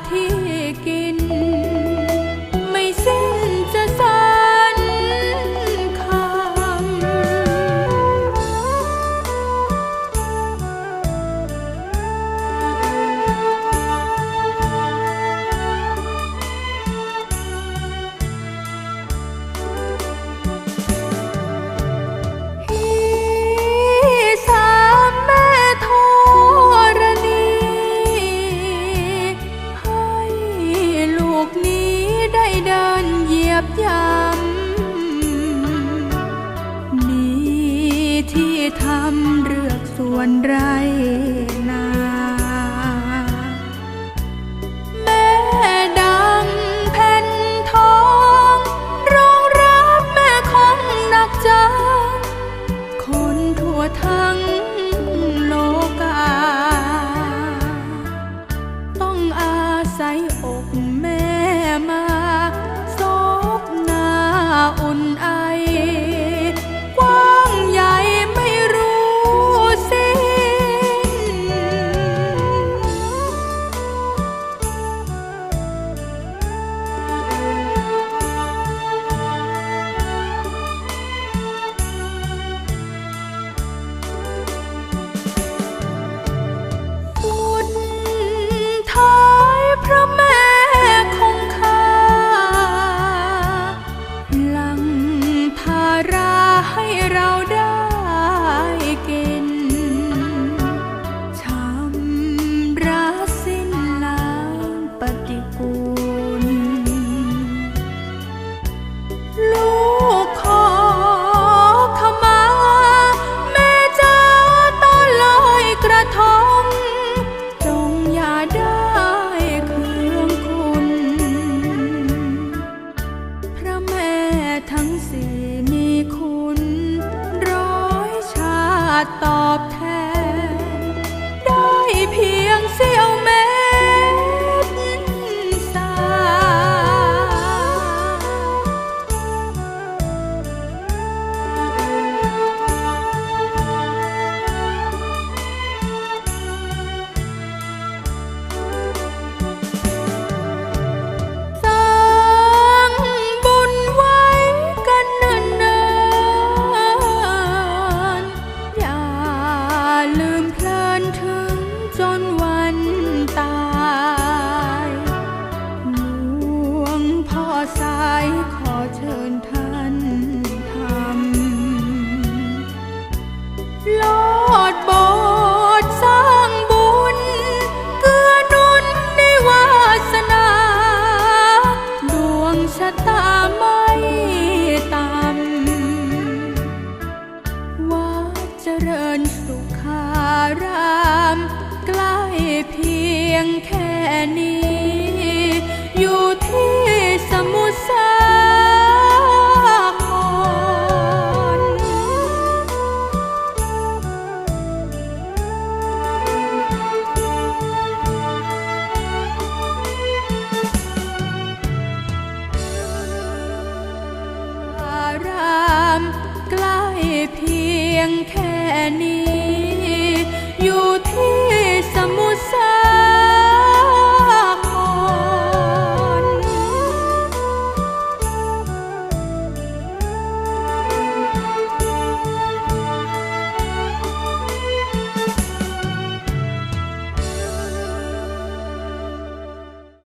সাথী บยำมีที่ทำเลือกส่วนไรียงแค่นี้ อยู่ที่สมุทรสาครอารามใกล้เพียงแค่นี้ อยู่ที่